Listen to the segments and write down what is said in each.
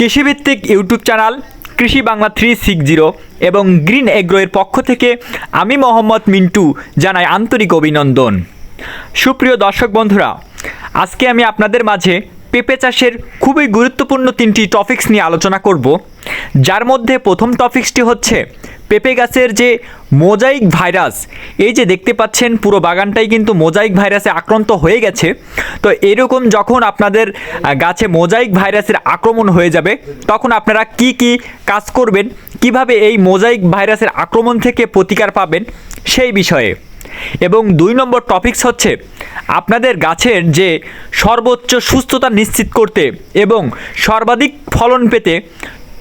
কৃষিভিত্তিক YouTube channel Krishi Bangla three six zero এবং green এগ্রোয়ের পক্ষ থেকে আমি মোহাম্মদ মিন্টু জানাই আন্তরিক অভিনন্দন। সুপ্রিয় দর্শক বন্ধুরা, আজকে আমি আপনাদের মাঝে পেঁপে চাষের খুবই গুরুত্বপূর্ণ তিনটি টপিক্স নিয়ে আলোচনা করব। যার মধ্যে প্রথম টপিক্সটি হচ্ছে পেঁপে গাছের যে মোজাইক ভাইরাস, এই যে দেখতে পাচ্ছেন পুরো বাগানটাই কিন্তু মোজাইক ভাইরাসে আক্রান্ত হয়ে গেছে। তো এরকম যখন আপনাদের গাছে মোজাইক ভাইরাসের আক্রমণ হয়ে যাবে, তখন আপনারা কি কি কাজ করবেন? কীভাবে এই মোজাইক ভাইরাসের আক্রমণ থেকে প্রতিকার পাবেন? সেই বিষয়ে। এবং দুই নম্বর টপিকস হচ্ছে আপনাদের গাছের যে সর্বোচ্চ সুস্থতা নিশ্চিত করতে এবং সর্বাধিক ফলন পেতে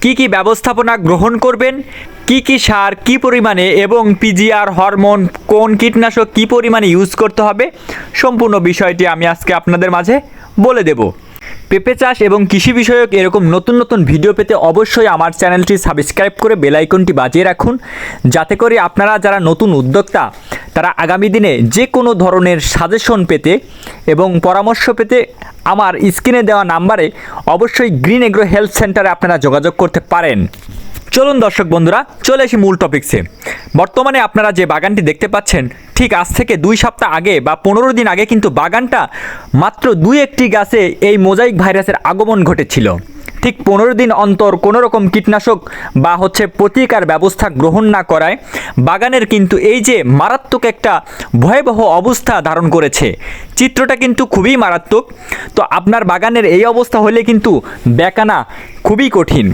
কি কি ব্যবস্থাপনা গ্রহণ করবেন কি কি সার, কি পরিমাণে এবং পিজিআর হরমোন কোন কীটনাশক কি পরিমাণে ইউজ করতে হবে, সম্পূর্ণ বিষয়টি আমি আজকে আপনাদের মাঝে বলে দেব। পেঁপে চাষ এবং কৃষি বিষয়ক এরকম নতুন নতুন ভিডিও পেতে অবশ্যই আমার চ্যানেলটি সাবস্ক্রাইব করে বেল আইকনটি বাজিয়ে রাখুন, যাতে করে আপনারা যারা নতুন উদ্যোক্তা, তারা আগামী দিনে যে কোনো ধরনের সাজেশন পেতে এবং পরামর্শ পেতে আমার স্ক্রিনে দেওয়া নাম্বারে অবশ্যই গ্রিন এগ্রো হেলথ সেন্টারে আপনারা যোগাযোগ করতে পারেন। চলুন দর্শক বন্ধুরা, চলে আসি মূল টপিকসে বর্তমানে আপনারা যে বাগানটি দেখতে পাচ্ছেন, ঠিক আজ থেকে দুই সপ্তাহ আগে বা পনেরো দিন আগে কিন্তু বাগানটা মাত্র দুই একটি গাছে এই মোজাইক ভাইরাসের আগমন ঘটেছিল। ঠিক পনেরো দিন অন্তর কোনো রকম কীটনাশক বা হচ্ছে প্রতিকার ব্যবস্থা গ্রহণ না করায় বাগানের কিন্তু এই যে মারাত্মক একটা ভয়াবহ অবস্থা ধারণ করেছে। চিত্রটা কিন্তু খুবই মারাত্মক। তো আপনার বাগানের এই অবস্থা হলে কিন্তু বেকানা খুবই কঠিন।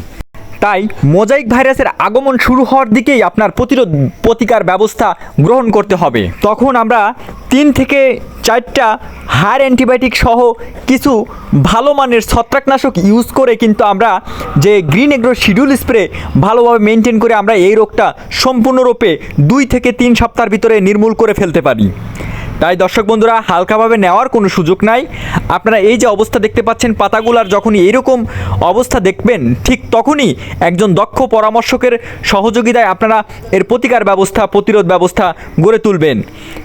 তাই মোজাইক ভাইরাসের আগমন শুরু হওয়ার দিকেই আপনার প্রতিরোধ প্রতিকার ব্যবস্থা গ্রহণ করতে হবে। তখন আমরা তিন থেকে চারটা হায়ার অ্যান্টিবায়োটিক সহ কিছু ভালো মানের ছত্রাকনাশক ইউজ করে কিন্তু আমরা যে গ্রিন এগ্রো শিডিউল স্প্রে ভালোভাবে মেনটেন করে আমরা এই রোগটা সম্পূর্ণরূপে দুই থেকে তিন সপ্তাহের ভিতরে নির্মূল করে ফেলতে পারি। তাই দর্শক বন্ধুরা, হালকাভাবে নেওয়ার কোনো সুযোগ নাই। আপনারা এই যে অবস্থা দেখতে পাচ্ছেন পাতাগুলার, যখনই এইরকম অবস্থা দেখবেন, ঠিক তখনই একজন দক্ষ পরামর্শকের সহযোগিতায় আপনারা এর প্রতিকার ব্যবস্থা, প্রতিরোধ ব্যবস্থা গড়ে তুলবেন।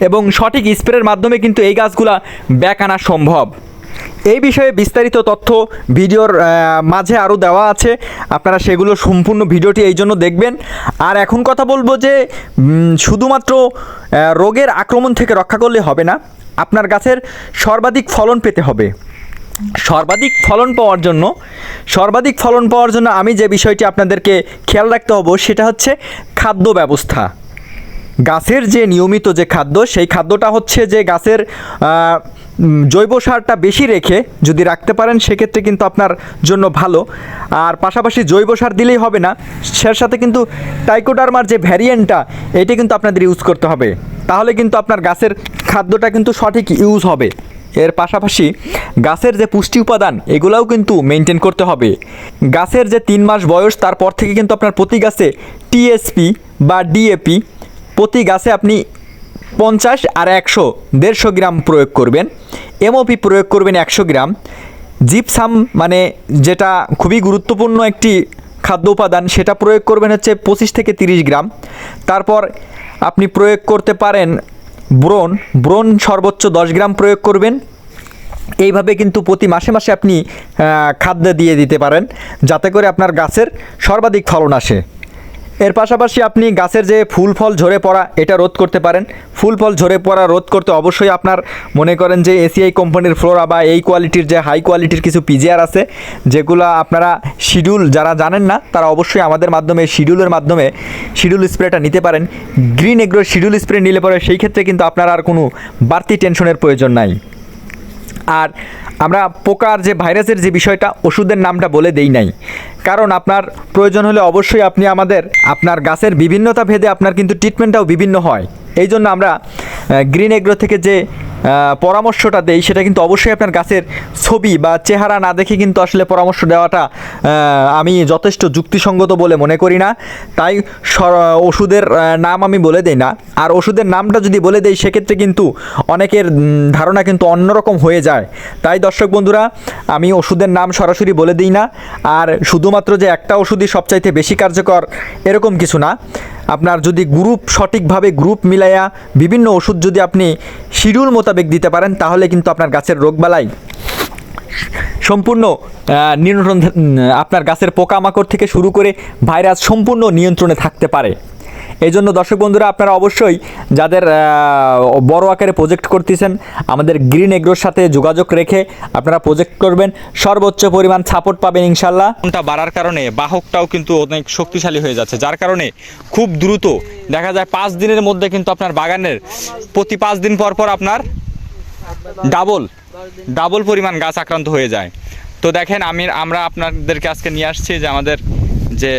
এবং সঠিক স্প্রের মাধ্যমে কিন্তু এই গাছগুলা ব্যাক আনা সম্ভব। এই বিষয়ে বিস্তারিত তথ্য ভিডিওর মাঝে আরও দেওয়া আছে। আপনারা সেগুলো সম্পূর্ণ ভিডিওটি এই জন্য দেখবেন। আর এখন কথা বলব যে শুধুমাত্র রোগের আক্রমণ থেকে রক্ষা করলে হবে না, আপনার গাছের সর্বাধিক ফলন পেতে হবে। সর্বাধিক ফলন পাওয়ার জন্য, সর্বাধিক ফলন পাওয়ার জন্য আমি যে বিষয়টি আপনাদেরকে খেয়াল রাখতে হব, সেটা হচ্ছে খাদ্য ব্যবস্থা। গাছের যে নিয়মিত যে খাদ্য, সেই খাদ্যটা হচ্ছে যে গাছের জৈব সারটা বেশি রেখে যদি রাখতে পারেন, সেক্ষেত্রে কিন্তু আপনার জন্য ভালো। আর পাশাপাশি জৈব সার দিলেই হবে না, সের সাথে কিন্তু টাইকোডার্মার যে ভ্যারিয়েন্টটা, এটি কিন্তু আপনাদের ইউজ করতে হবে। তাহলে কিন্তু আপনার গাছের খাদ্যটা কিন্তু সঠিক ইউজ হবে। এর পাশাপাশি গাছের যে পুষ্টি উপাদান, এগুলাও কিন্তু মেনটেন করতে হবে। গাছের যে তিন মাস বয়স, তারপর থেকে কিন্তু আপনার প্রতি গাছে টিএসপি বা ডিএপি প্রতি গাছে আপনি পঞ্চাশ আর একশো, দেড়শো গ্রাম প্রয়োগ করবেন। এমওপি প্রয়োগ করবেন একশো গ্রাম। জিপসাম মানে যেটা খুবই গুরুত্বপূর্ণ একটি খাদ্য উপাদান, সেটা প্রয়োগ করবেন হচ্ছে পঁচিশ থেকে তিরিশ গ্রাম। তারপর আপনি প্রয়োগ করতে পারেন ব্রোন ব্রোন সর্বোচ্চ দশ গ্রাম প্রয়োগ করবেন। এইভাবে কিন্তু প্রতি মাসে মাসে আপনি খাদ্য দিয়ে দিতে পারেন, যাতে করে আপনার গাছের সর্বাধিক ফলন আসে। এর পাশাপাশি আপনি গাছের যে ফুল ফল ঝরে পড়া, এটা রোধ করতে পারেন। ফুল ফল ঝরে পড়া রোধ করতে অবশ্যই আপনার মনে করেন যে এসিআই কোম্পানির ফ্লোরা বা এই কোয়ালিটির যে হাই কোয়ালিটির কিছু পিজিআর আছে, যেগুলো আপনারা শিডিউল যারা জানেন না, তারা অবশ্যই আমাদের মাধ্যমে শিডিউলের মাধ্যমে শিডিউল স্প্রেটা নিতে পারেন। গ্রিন এগ্রো শিডিউল স্প্রে নিলে পরে সেই ক্ষেত্রে কিন্তু আপনার আর কোনো বাড়তি টেনশনের প্রয়োজন নাই। আর আমরা পোকার যে ভাইরাসের যে বিষয়টা, ওষুধের নামটা বলে দেই নাই। কারণ আপনার প্রয়োজন হলে অবশ্যই আপনি আমাদের, আপনার গাছের বিভিন্নতা ভেদে আপনার কিন্তু ট্রিটমেন্টটাও বিভিন্ন হয়। এই জন্য আমরা গ্রিন এগ্রো থেকে যে পরামর্শটা দেই, সেটা কিন্তু অবশ্যই আপনার গাছের ছবি বা চেহারা না দেখে কিন্তু আসলে পরামর্শ দেওয়াটা আমি যথেষ্ট যুক্তিসঙ্গত বলে মনে করি না। তাই ওষুধের নাম আমি বলে দেই না। আর ওষুধের নামটা যদি বলে দেই, সেক্ষেত্রে কিন্তু অনেকের ধারণা কিন্তু অন্যরকম হয়ে যায়। তাই দর্শক বন্ধুরা, আমি ওষুধের নাম সরাসরি বলে দিই না। আর শুধুমাত্র যে একটা ওষুধই সবচাইতে বেশি কার্যকর, এরকম কিছু না। আপনার যদি গ্রুপ সঠিকভাবে গ্রুপ মিলাইয়া বিভিন্ন ওষুধ যদি আপনি শিডিউল মোতাবেক দিতে পারেন, তাহলে কিন্তু আপনার গাছের রোগবালাই সম্পূর্ণ নিয়ন্ত্রণ আপনার গাছের পোকামাকড় থেকে শুরু করে ভাইরাস সম্পূর্ণ নিয়ন্ত্রণে থাকতে পারে। এই জন্য দর্শক বন্ধুরা, আপনারা অবশ্যই যাদের বড় আকারে প্রজেক্ট করতেছেন, আমাদের গ্রিন এগ্রোর সাথে যোগাযোগ রেখে আপনারা প্রজেক্ট করবেন। সর্বোচ্চ পরিমাণ সাপোর্ট পাবেন ইনশাল্লাহ টা বাড়ার কারণে বাহকটাও কিন্তু অনেক শক্তিশালী হয়ে যাচ্ছে, যার কারণে খুব দ্রুত, দেখা যায় পাঁচ দিনের মধ্যে কিন্তু আপনার বাগানের প্রতি পাঁচ দিন পর পর আপনার ডাবল ডাবল পরিমাণ গাছ আক্রান্ত হয়ে যায়। তো দেখেন, আমি, আমরা আপনাদেরকে আজকে নিয়ে আসছি যে আমাদের যে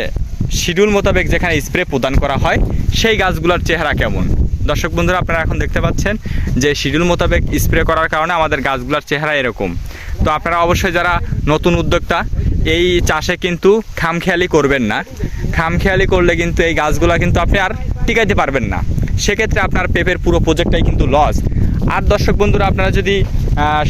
শিডিউল মোতাবেক যেখানে স্প্রে প্রদান করা হয়, সেই গাছগুলোর চেহারা কেমন? দর্শক বন্ধুরা, আপনারা এখন দেখতে পাচ্ছেন যে শিডিউল মোতাবেক স্প্রে করার কারণে আমাদের গাছগুলোর চেহারা এরকম। তো আপনারা অবশ্যই যারা নতুন উদ্যোক্তা, এই চাষে কিন্তু খামখেয়ালি করবেন না। খামখেয়ালি করলে কিন্তু এই গাছগুলো কিন্তু আপনি আর টিকাইতে পারবেন না। সেক্ষেত্রে আপনার পেপের পুরো প্রজেক্টটাই কিন্তু লস আর দর্শক বন্ধুরা, আপনারা যদি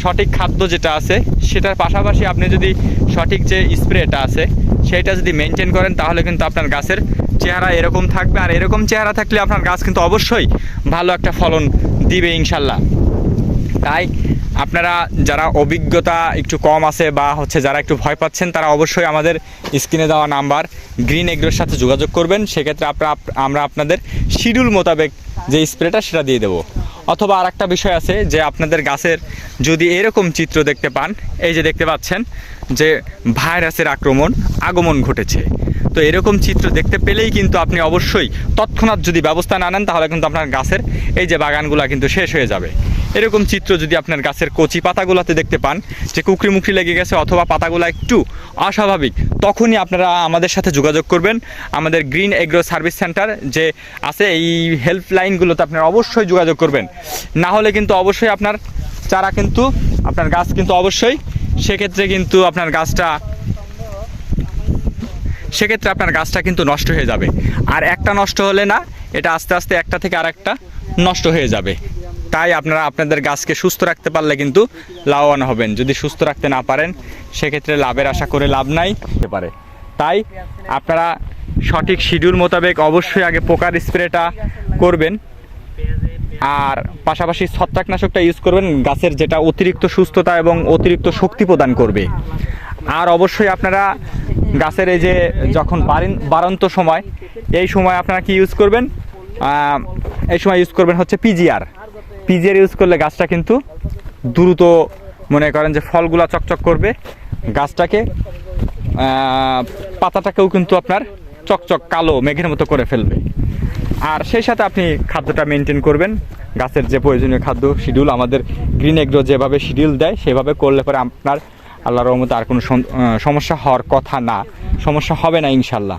সঠিক খাদ্য যেটা আছে, সেটার পাশাপাশি আপনি যদি সঠিক যে স্প্রেটা আছে সেটা যদি মেনটেন করেন, তাহলে কিন্তু আপনার গাছের চেহারা এরকম থাকবে। আর এরকম চেহারা থাকলে আপনার গাছ কিন্তু অবশ্যই ভালো একটা ফলন দিবে ইনশাল্লাহ। তাই আপনারা যারা অভিজ্ঞতা একটু কম আছে বা হচ্ছে যারা একটু ভয় পাচ্ছেন, তারা অবশ্যই আমাদের স্ক্রিনে দেওয়া নাম্বার গ্রিন এগ্রোর সাথে যোগাযোগ করবেন। সেক্ষেত্রে আপনারা আমরা আপনাদের শিডিউল মোতাবেক যে স্প্রেটা সেটা দিয়ে দেবো। অথবা আর একটা বিষয় আছে যে আপনাদের গাছের যদি এরকম চিত্র দেখতে পান, এই যে দেখতে পাচ্ছেন যে ভাইরাসের আক্রমণ, আগমন ঘটেছে। তো এরকম চিত্র দেখতে পেলেই কিন্তু আপনি অবশ্যই তৎক্ষণাৎ যদি ব্যবস্থা না নেন, তাহলে কিন্তু আপনার গাছের এই যে বাগানগুলো কিন্তু শেষ হয়ে যাবে। এরকম চিত্র যদি আপনার গাছের কচি পাতাগুলোতে দেখতে পান, যে কুকরি মুকরি লেগে গেছে অথবা পাতাগুলো একটু অস্বাভাবিক, তখনই আপনারা আমাদের সাথে যোগাযোগ করবেন। আমাদের গ্রিন এগ্রো সার্ভিস সেন্টার যে আছে, এই হেল্পলাইনগুলোতে আপনারা অবশ্যই যোগাযোগ করবেন। না হলে কিন্তু অবশ্যই আপনার চারা কিন্তু, আপনার গাছ কিন্তু অবশ্যই, সেক্ষেত্রে কিন্তু আপনার গাছটা, সেক্ষেত্রে আপনার গাছটা কিন্তু নষ্ট হয়ে যাবে। আর একটা নষ্ট হলে না, এটা আস্তে আস্তে একটা থেকে আরেকটা নষ্ট হয়ে যাবে। তাই আপনারা আপনাদের গাছকে সুস্থ রাখতে পারলে কিন্তু লাভবান হবেন। যদি সুস্থ রাখতে না পারেন, সেক্ষেত্রে লাভের আশা করে লাভ নাই, হতে পারে। তাই আপনারা সঠিক শিডিউল মোতাবেক অবশ্যই আগে পোকার স্প্রেটা করবেন। আর পাশাপাশি ছত্রাকনাশকটা ইউজ করবেন, গাছের যেটা অতিরিক্ত সুস্থতা এবং অতিরিক্ত শক্তি প্রদান করবে। আর অবশ্যই আপনারা গাছের এই যে যখন বাড়িন বাড়ন্ত সময়, এই সময় আপনারা কি ইউজ করবেন? এই সময় ইউজ করবেন হচ্ছে পিজিআর পিজিআর ইউজ করলে গাছটা কিন্তু দ্রুত মনে করেন যে ফলগুলা চকচক করবে। গাছটাকে পাতাটাকেও কিন্তু আপনার চকচক কালো মেঘের মতো করে ফেলবে। আর সেই সাথে আপনি খাদ্যটা মেনটেন করবেন। গাছের যে প্রয়োজনীয় খাদ্য শিডিউল আমাদের গ্রিন এগ্রো যেভাবে শিডিউল দেয়, সেভাবে করলে পরে আপনার আল্লাহ রহমতে আর কোনো সমস্যা হওয়ার কথা না। সমস্যা হবে না ইনশাল্লাহ।